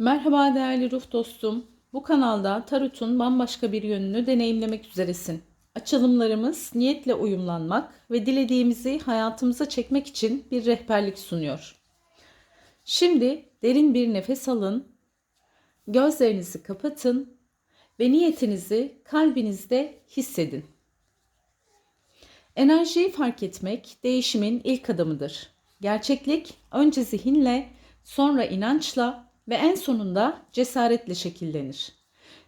Merhaba değerli ruh dostum. Bu kanalda tarotun bambaşka bir yönünü deneyimlemek üzeresin. Açılımlarımız niyetle uyumlanmak ve dilediğimizi hayatımıza çekmek için bir rehberlik sunuyor. Şimdi derin bir nefes alın. Gözlerinizi kapatın ve niyetinizi kalbinizde hissedin. Enerjiyi fark etmek değişimin ilk adımıdır. Gerçeklik önce zihinle, sonra inançla ve en sonunda cesaretle şekillenir.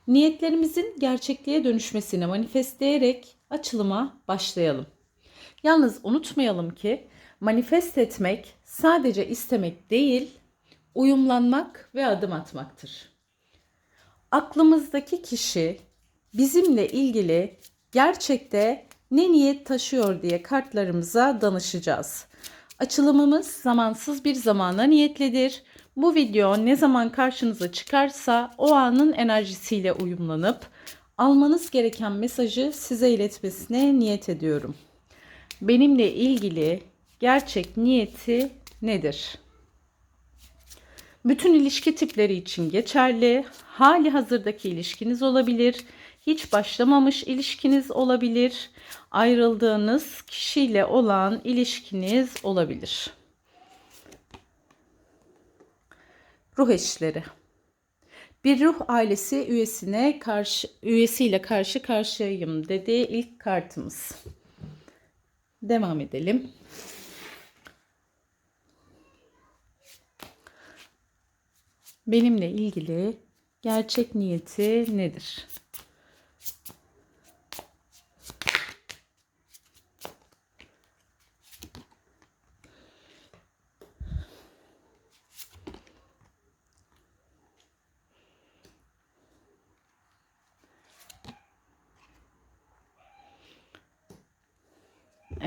Niyetlerimizin gerçekliğe dönüşmesini manifestleyerek açılıma başlayalım. Yalnız unutmayalım ki manifest etmek sadece istemek değil, uyumlanmak ve adım atmaktır. Aklımızdaki kişi bizimle ilgili gerçekte ne niyet taşıyor diye kartlarımıza danışacağız. Açılımımız zamansız bir zamana niyetlidir. Bu video ne zaman karşınıza çıkarsa o anın enerjisiyle uyumlanıp almanız gereken mesajı size iletmesine niyet ediyorum. Benimle ilgili gerçek niyeti nedir? Bütün ilişki tipleri için geçerli. Hali hazırdaki ilişkiniz olabilir. Hiç başlamamış ilişkiniz olabilir. Ayrıldığınız kişiyle olan ilişkiniz olabilir. Ruh eşleri. Bir ruh ailesi üyesine karşı üyesiyle karşı karşıyayım dediği ilk kartımız. Devam edelim. benimle ilgili gerçek niyeti nedir?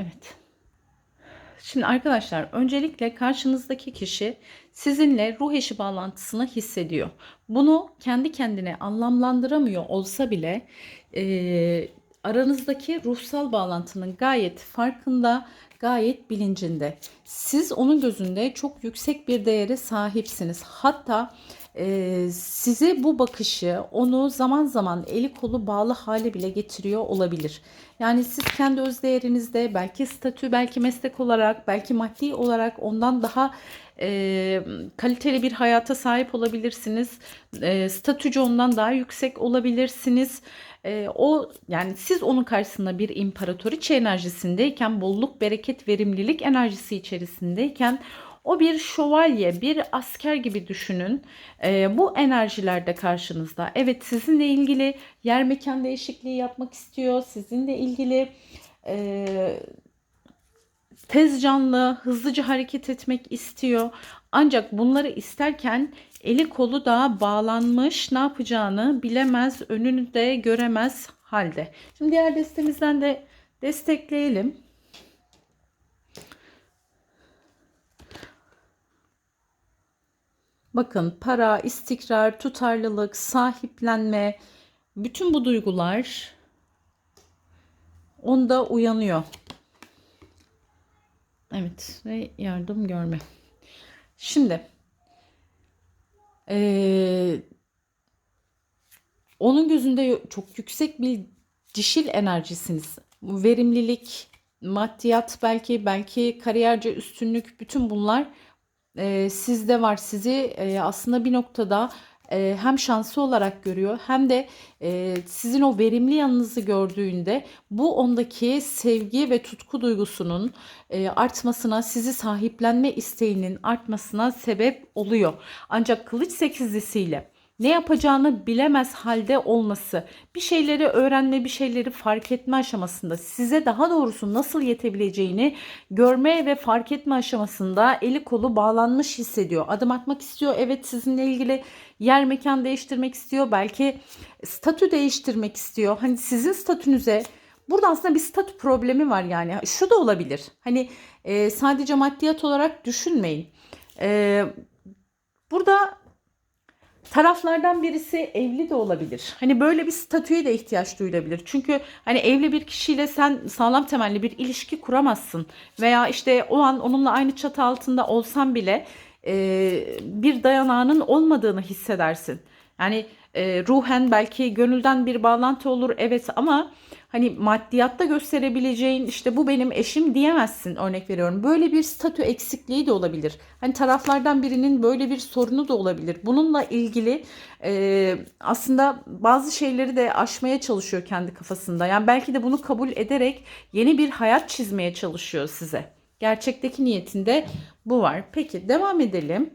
Evet. Şimdi arkadaşlar öncelikle karşınızdaki kişi sizinle ruh eşi bağlantısını hissediyor. Bunu kendi kendine anlamlandıramıyor olsa bile e, aranızdaki ruhsal bağlantının gayet farkında, gayet bilincinde. Siz onun gözünde çok yüksek bir değere sahipsiniz. Hatta e, size bu bakışı onu zaman zaman eli kolu bağlı hale bile getiriyor olabilir. Yani siz kendi öz değerinizde belki statü, belki meslek olarak, belki maddi olarak ondan daha e, kaliteli bir hayata sahip olabilirsiniz. E, statücü ondan daha yüksek olabilirsiniz. E, o yani siz onun karşısında bir imparatoriçe enerjisindeyken, bolluk, bereket, verimlilik enerjisi içerisindeyken o bir şövalye, bir asker gibi düşünün. E, bu enerjilerde karşınızda. Evet sizinle ilgili yer mekan değişikliği yapmak istiyor. Sizinle ilgili e, tez canlı, hızlıca hareket etmek istiyor. Ancak bunları isterken eli kolu daha bağlanmış, ne yapacağını bilemez, önünü de göremez halde. Şimdi diğer destemizden de destekleyelim. Bakın para, istikrar, tutarlılık, sahiplenme, bütün bu duygular onda uyanıyor. Evet ve yardım görme. Şimdi ee, onun gözünde çok yüksek bir dişil enerjisiniz. Verimlilik, maddiyat belki, belki kariyerce üstünlük bütün bunlar e, sizde var. Sizi e, aslında bir noktada e, hem şanslı olarak görüyor hem de e, sizin o verimli yanınızı gördüğünde bu ondaki sevgi ve tutku duygusunun e, artmasına, sizi sahiplenme isteğinin artmasına sebep oluyor. Ancak kılıç sekizlisiyle ne yapacağını bilemez halde olması, bir şeyleri öğrenme, bir şeyleri fark etme aşamasında size daha doğrusu nasıl yetebileceğini görme ve fark etme aşamasında eli kolu bağlanmış hissediyor. Adım atmak istiyor. Evet sizinle ilgili yer mekan değiştirmek istiyor. Belki statü değiştirmek istiyor. Hani sizin statünüze Burada aslında bir statü problemi var yani. Şu da olabilir. Hani e, sadece maddiyat olarak düşünmeyin. E, burada taraflardan birisi evli de olabilir. Hani böyle bir statüye de ihtiyaç duyulabilir. Çünkü hani evli bir kişiyle sen sağlam temelli bir ilişki kuramazsın. Veya işte o an onunla aynı çatı altında olsan bile e, bir dayanağının olmadığını hissedersin. Yani e, ruhen belki gönülden bir bağlantı olur evet ama hani maddiyatta gösterebileceğin işte bu benim eşim diyemezsin örnek veriyorum. Böyle bir statü eksikliği de olabilir. Hani taraflardan birinin böyle bir sorunu da olabilir. Bununla ilgili e, aslında bazı şeyleri de aşmaya çalışıyor kendi kafasında. Yani belki de bunu kabul ederek yeni bir hayat çizmeye çalışıyor size. Gerçekteki niyetinde bu var. Peki devam edelim.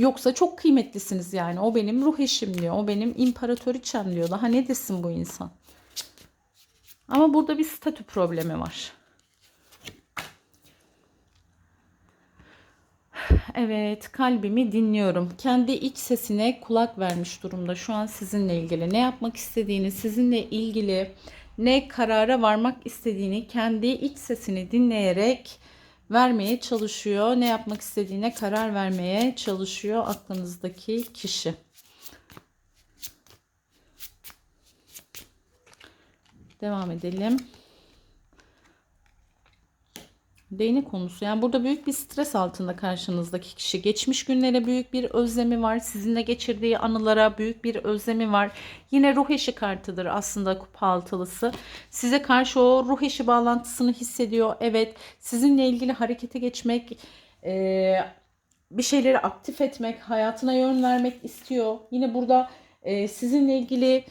Yoksa çok kıymetlisiniz yani. O benim ruh eşim diyor. O benim imparatoriçem diyor. Daha ne desin bu insan? Ama burada bir statü problemi var. Evet, kalbimi dinliyorum. Kendi iç sesine kulak vermiş durumda şu an sizinle ilgili. Ne yapmak istediğini, sizinle ilgili ne karara varmak istediğini kendi iç sesini dinleyerek vermeye çalışıyor. Ne yapmak istediğine karar vermeye çalışıyor aklınızdaki kişi. Devam edelim. Değnek konusu. Yani burada büyük bir stres altında karşınızdaki kişi. Geçmiş günlere büyük bir özlemi var. Sizinle geçirdiği anılara büyük bir özlemi var. Yine ruh eşi kartıdır aslında kupa altılısı. Size karşı o ruh eşi bağlantısını hissediyor. Evet sizinle ilgili harekete geçmek, e, bir şeyleri aktif etmek, hayatına yön vermek istiyor. Yine burada e, sizinle ilgili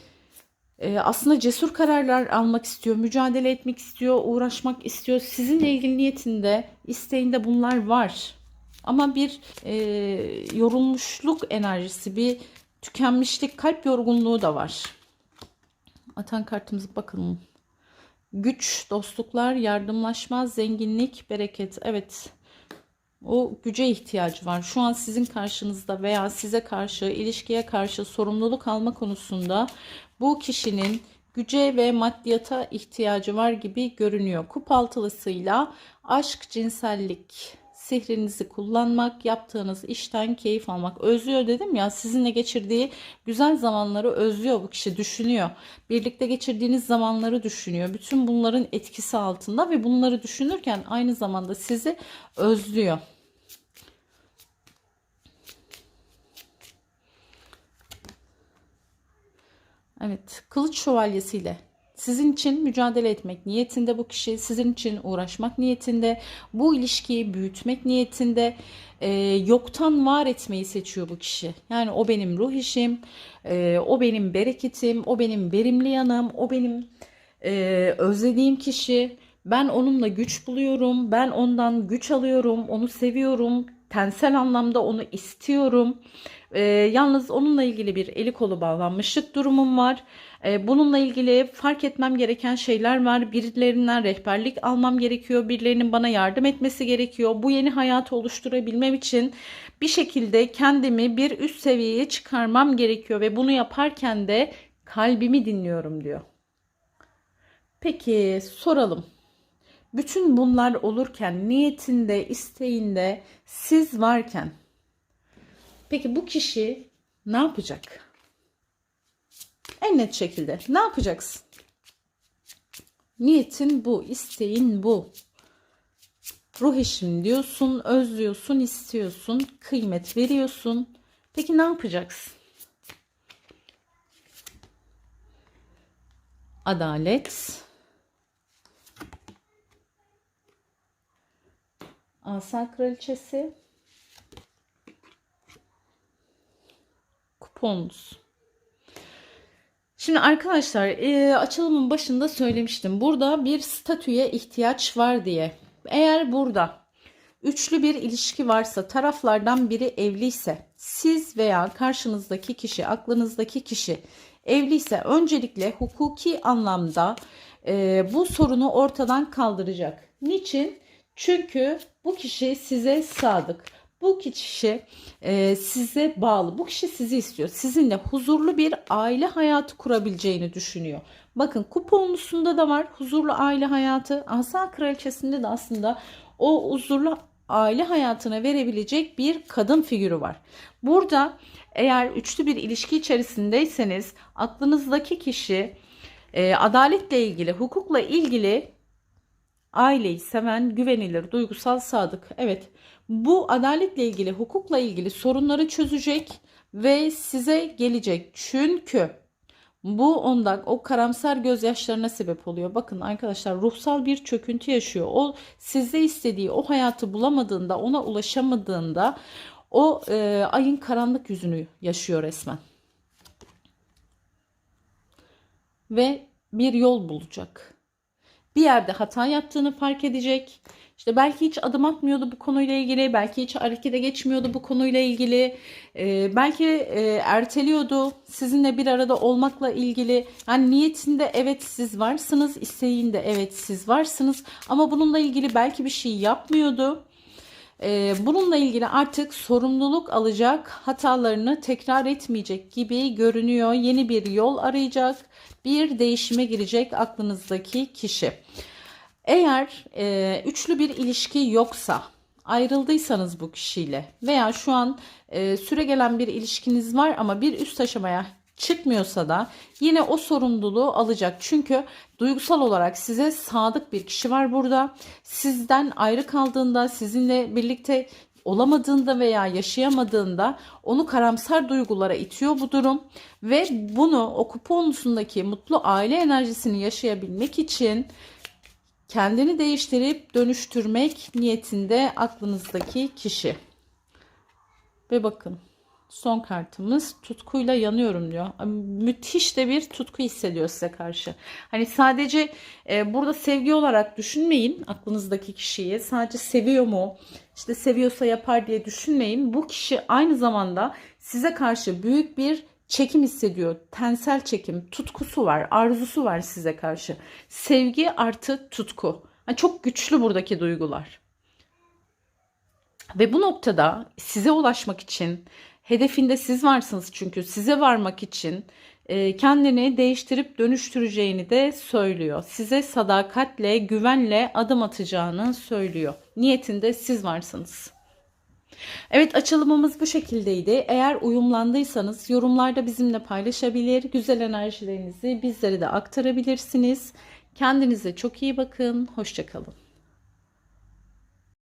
e, aslında cesur kararlar almak istiyor, mücadele etmek istiyor, uğraşmak istiyor. Sizinle ilgili niyetinde, isteğinde bunlar var. Ama bir e, yorulmuşluk enerjisi, bir tükenmişlik, kalp yorgunluğu da var. Atan kartımıza bakalım. Güç, dostluklar, yardımlaşma, zenginlik, bereket. Evet. O güce ihtiyacı var. Şu an sizin karşınızda veya size karşı, ilişkiye karşı sorumluluk alma konusunda bu kişinin güce ve maddiyata ihtiyacı var gibi görünüyor. Kup altılısıyla aşk, cinsellik, sihrinizi kullanmak, yaptığınız işten keyif almak. Özlüyor dedim ya sizinle geçirdiği güzel zamanları özlüyor bu kişi düşünüyor. Birlikte geçirdiğiniz zamanları düşünüyor. Bütün bunların etkisi altında ve bunları düşünürken aynı zamanda sizi özlüyor. Evet, kılıç şövalyesiyle sizin için mücadele etmek niyetinde bu kişi, sizin için uğraşmak niyetinde, bu ilişkiyi büyütmek niyetinde, e, yoktan var etmeyi seçiyor bu kişi. Yani o benim ruh işim, e, o benim bereketim, o benim verimli yanım, o benim e, özlediğim kişi. Ben onunla güç buluyorum, ben ondan güç alıyorum, onu seviyorum, tensel anlamda onu istiyorum. E, yalnız onunla ilgili bir eli kolu bağlanmışlık durumum var. E, bununla ilgili fark etmem gereken şeyler var. Birilerinden rehberlik almam gerekiyor. Birilerinin bana yardım etmesi gerekiyor. Bu yeni hayatı oluşturabilmem için bir şekilde kendimi bir üst seviyeye çıkarmam gerekiyor ve bunu yaparken de kalbimi dinliyorum diyor. Peki soralım. Bütün bunlar olurken niyetinde, isteğinde siz varken Peki bu kişi ne yapacak? En net şekilde ne yapacaksın? Niyetin bu, isteğin bu. Ruh eşim diyorsun, özlüyorsun, istiyorsun, kıymet veriyorsun. Peki ne yapacaksın? Adalet. Asa kraliçesi. kuponunuz. Şimdi arkadaşlar e, açılımın başında söylemiştim. Burada bir statüye ihtiyaç var diye. Eğer burada üçlü bir ilişki varsa taraflardan biri evliyse siz veya karşınızdaki kişi aklınızdaki kişi evliyse öncelikle hukuki anlamda e, bu sorunu ortadan kaldıracak. Niçin? Çünkü bu kişi size sadık. Bu kişi e, size bağlı. Bu kişi sizi istiyor. Sizinle huzurlu bir aile hayatı kurabileceğini düşünüyor. Bakın kuponlusunda da var huzurlu aile hayatı. Asa kraliçesinde de aslında o huzurlu aile hayatına verebilecek bir kadın figürü var. Burada eğer üçlü bir ilişki içerisindeyseniz aklınızdaki kişi e, adaletle ilgili, hukukla ilgili aileyi seven, güvenilir, duygusal, sadık. Evet. Bu adaletle ilgili, hukukla ilgili sorunları çözecek ve size gelecek. Çünkü bu ondan o karamsar gözyaşlarına sebep oluyor. Bakın arkadaşlar ruhsal bir çöküntü yaşıyor. O sizde istediği o hayatı bulamadığında, ona ulaşamadığında o e, ayın karanlık yüzünü yaşıyor resmen. Ve bir yol bulacak. Bir yerde hata yaptığını fark edecek. İşte belki hiç adım atmıyordu bu konuyla ilgili, belki hiç harekete geçmiyordu bu konuyla ilgili, Ee, belki e, erteliyordu sizinle bir arada olmakla ilgili. Yani niyetinde evet siz varsınız, isteğinde evet siz varsınız ama bununla ilgili belki bir şey yapmıyordu. Ee, bununla ilgili artık sorumluluk alacak, hatalarını tekrar etmeyecek gibi görünüyor. Yeni bir yol arayacak, bir değişime girecek aklınızdaki kişi. Eğer e, üçlü bir ilişki yoksa, ayrıldıysanız bu kişiyle veya şu an e, süre gelen bir ilişkiniz var ama bir üst aşamaya çıkmıyorsa da yine o sorumluluğu alacak. Çünkü duygusal olarak size sadık bir kişi var burada. Sizden ayrı kaldığında, sizinle birlikte olamadığında veya yaşayamadığında onu karamsar duygulara itiyor bu durum ve bunu o kuponlusundaki mutlu aile enerjisini yaşayabilmek için kendini değiştirip dönüştürmek niyetinde aklınızdaki kişi. Ve bakın son kartımız tutkuyla yanıyorum diyor. Müthiş de bir tutku hissediyor size karşı. Hani sadece e, burada sevgi olarak düşünmeyin aklınızdaki kişiyi. Sadece seviyor mu? İşte seviyorsa yapar diye düşünmeyin. Bu kişi aynı zamanda size karşı büyük bir çekim hissediyor. Tensel çekim, tutkusu var, arzusu var size karşı. Sevgi artı tutku. Yani çok güçlü buradaki duygular. Ve bu noktada size ulaşmak için hedefinde siz varsınız çünkü size varmak için e, kendini değiştirip dönüştüreceğini de söylüyor. Size sadakatle, güvenle adım atacağını söylüyor. Niyetinde siz varsınız. Evet açılımımız bu şekildeydi. Eğer uyumlandıysanız yorumlarda bizimle paylaşabilir, güzel enerjilerinizi bizlere de aktarabilirsiniz. Kendinize çok iyi bakın. Hoşçakalın.